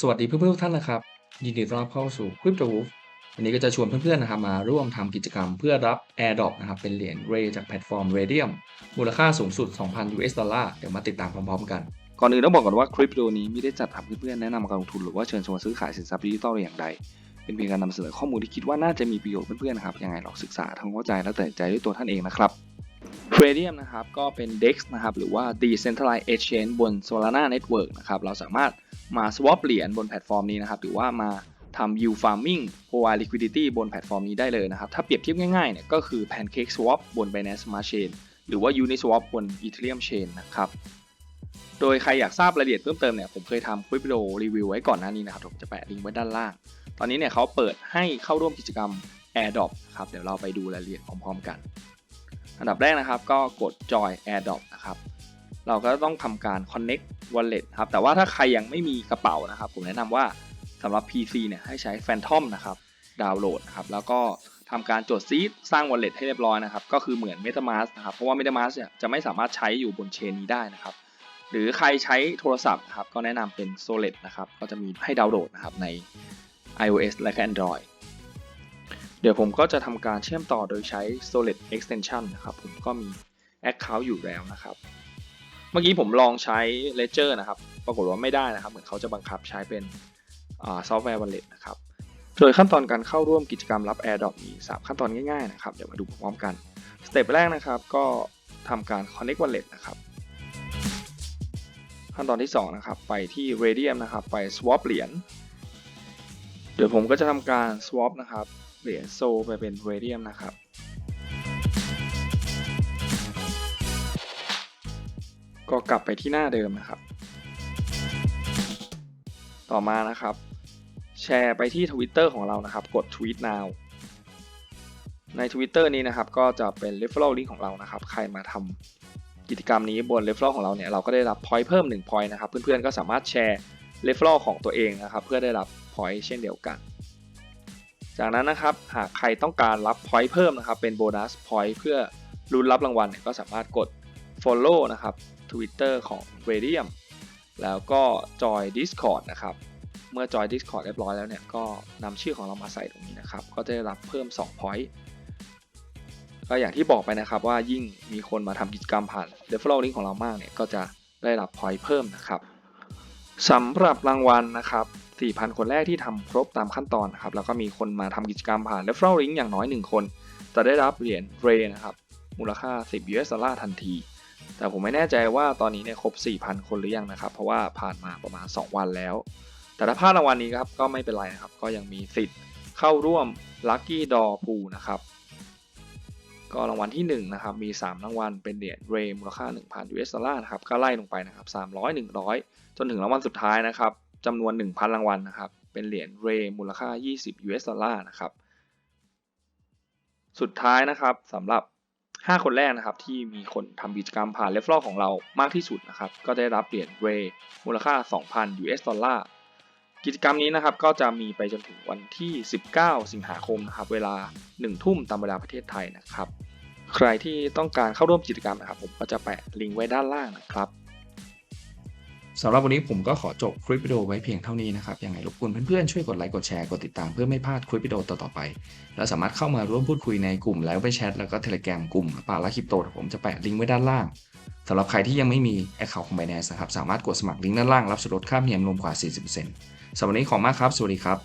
สวัสดีเพื่อนๆทุกท่านนะครับ ยินดีต้อนรับเข้าสู่ Crypto Wolf วันนี้ก็จะชวนเพื่อนๆนะครับมาร่วมทำกิจกรรมเพื่อรับ Airdrop นะครับเป็นเหรียญ Ray จากแพลตฟอร์ม Radium มูลค่าสูงสุด 2,000 US ดอลลาร์เดี๋ยวมาติดตามพร้อมๆกัน ก่อนอื่นต้องบอกก่อนว่าคลิปวิดีโอนี้ไม่ได้จัดทำเพื่อนๆแนะนำการลงทุนหรือว่าเชิญชวนซื้อขายสินทรัพย์ดิจิทัลอย่างใด เป็นเพียงการนำเสนอข้อมูลที่คิดว่าน่าจะมีประโยชน์เพื่อนๆนะครับยังไงลองศึกษาทำความเข้าใจและตัดใจด้วยตัวท่านเองนะครับ t r a d i u m นะครับก็เป็น DEX นะครับหรือว่า Decentralized Exchange บน Solana Network นะครับเราสามารถ มา swap เหรียญบนแพลตฟอร์มนี้นะครับ หรือว่ามาทำ yield farming provide liquidity บนแพลตฟอร์มนี้ได้เลยนะครับ ถ้าเปรียบเทียบง่ายๆเนี่ยก็คือ Pancake Swap บน Binance Smart Chain หรือว่า Uniswap บน Ethereum Chain นะครับโดยใครอยากทราบรายละเอียดเพิ่มเติมเนี่ยผมเคยทำคลิปวิดีโอรีวิวไว้ก่อนหน้านี้นะครับผมจะแปะลิงก์ไว้ด้านล่าง ตอนนี้เนี่ยเขาเปิดให้เข้าร่วมกิจกรรม AirDrop ครับเดี๋ยวเราไปดูรายละเอียดพร้อมๆกัน อันดับแรกนะครับก็กด Join AirDrop นะครับ เราก็ต้องทำการ Connect Wallet ครับ แต่ว่าถ้าใครยังไม่มีกระเป๋านะครับ ผมแนะนำว่าสำหรับ PC เนี่ยให้ใช้ Phantom นะครับดาวน์โหลดนะครับแล้วก็ทำการจดซีดสร้าง wallet ให้เรียบร้อยนะครับ ก็คือเหมือน MetaMask นะครับ เพราะว่า MetaMask เนี่ยจะไม่สามารถใช้อยู่บนเชนนี้ได้นะครับ หรือใครใช้โทรศัพท์ครับก็แนะนำเป็น Solid นะครับ ก็จะมีให้ดาวน์โหลดนะครับใน iOS และก็ Android เดี๋ยวผมก็จะทำการเชื่อมต่อโดยใช้ Solid Extension นะครับ ผมก็มี Account อยู่แล้วนะครับ เมื่อกี้ผมลองใช้ Ledger นะครับ ปรากฏว่าไม่ได้นะครับ เหมือนเขาจะบังคับใช้เป็นซอฟต์แวร์ Wallet นะครับ โดยขั้นตอนการเข้าร่วมกิจกรรมรับ AirDrop มี 3 ขั้นตอนง่ายๆนะครับ เดี๋ยวมาดูพร้อมๆกัน สเต็ปแรกนะครับ ก็ทำการ Connect Wallet นะครับ ขั้นตอนที่ 2 นะครับ ไปที่ Radium นะครับ ไป swap เหรียญ เดี๋ยวผมก็จะทำการ swap นะครับ เหรียญโซไปเป็น Radium นะครับ ก็กลับไปที่หน้าเดิมนะครับ ต่อมานะครับ แชร์ไปที่ Twitter ของเรานะครับ กด Tweet now ใน Twitter นี้นะครับก็จะเป็น referral link ของเรานะครับ ใครมาทำกิจกรรมนี้บน referral ของเราเนี่ยเราก็ได้รับ point เพิ่ม 1 point นะครับ เพื่อนๆก็สามารถแชร์ referral ของตัวเองนะครับ เพื่อได้รับ point เช่นเดียวกัน จากนั้นนะครับหากใครต้องการรับ point เพิ่มนะครับ เป็นโบนัส point เพื่อรุนรับรางวัลเนี่ยก็สามารถกด follow นะครับ Twitter ของ Radium แล้วก็จอย Discord นะครับ เมื่อจอย Discord เรียบร้อยแล้วเนี่ย ก็นำชื่อของเรามาใส่ตรงนี้นะครับ ก็จะได้รับเพิ่ม 2 point ก็อย่างที่บอกไปนะครับว่ายิ่งมีคนมาทำกิจกรรมผ่าน referral link ของเรามากเนี่ย ก็จะได้รับ point เพิ่มนะครับสำหรับรางวัลนะครับ4,000 คนแรกที่ทำครบตามขั้นตอนนะครับ แล้วก็มีคนมาทำกิจกรรมผ่าน referral link อย่างน้อย 1 คน จะได้รับเหรียญ Ray นะครับ มูลค่า 10 US ดอลลาร์ทันที แต่ผมไม่แน่ใจว่าตอนนี้เนี่ยครบ 4,000 คนหรือยังนะครับ เพราะว่าผ่านมาประมาณ 2 วันแล้ว แต่ถ้าพลาดรางวัลนี้ครับก็ไม่เป็นไรนะครับ ก็ยังมีสิทธิ์เข้าร่วม Lucky Draw Pool นะครับ ก็รางวัลที่1นะครับมี 3 รางวัลเป็นเหรียญเรมูลค่า 1,000 US ดอลลาร์นะครับก็ไล่ลงไปนะครับ 300 100 จนถึงรางวัลสุดท้ายนะครับจำนวน 1,000 รางวัลนะครับเป็นเหรียญเรมูลค่า 20 US ดอลลาร์นะครับสุดท้ายนะครับสำหรับ 5 คนแรกนะครับที่มีคนทำกิจกรรมผ่านเลฟลของเรามากที่สุดนะครับก็ได้รับเหรียญเรมูลค่า 2,000 US ดอลลาร์กิจกรรมนี้นะครับก็จะมีไปจนถึงวันที่ 19 สิงหาคมนะครับเวลา 1 ทุ่มตามเวลาประเทศไทยนะครับ ใครที่ต้องการเข้าร่วมกิจกรรมนะครับผมก็จะแปะลิงก์ไว้ด้านล่างนะครับ สำหรับวันนี้ผมก็ขอจบคลิปวิดีโอไว้เพียงเท่านี้นะครับ ยังไงรบกวนเพื่อนๆ ช่วยกดไลค์ กดแชร์ กดติดตามเพื่อไม่พลาดคลิปวิดีโอต่อๆไป และสามารถเข้ามาร่วมพูดคุยในกลุ่มแล้วไปแชทแล้วก็เทเลแกรมกลุ่มป่าลาคริปโตผมจะแปะลิงก์ไว้ด้านล่างสำหรับใครที่ยังไม่มีแอคเคาท์ของ Binance นะครับ สามารถกดสมัครลิงก์ด้านล่างรับส่วนลดค่าธรรมเนียมรวมกว่า 40%สำหรับวันนี้ขอบคุณมากครับ สวัสดีครับ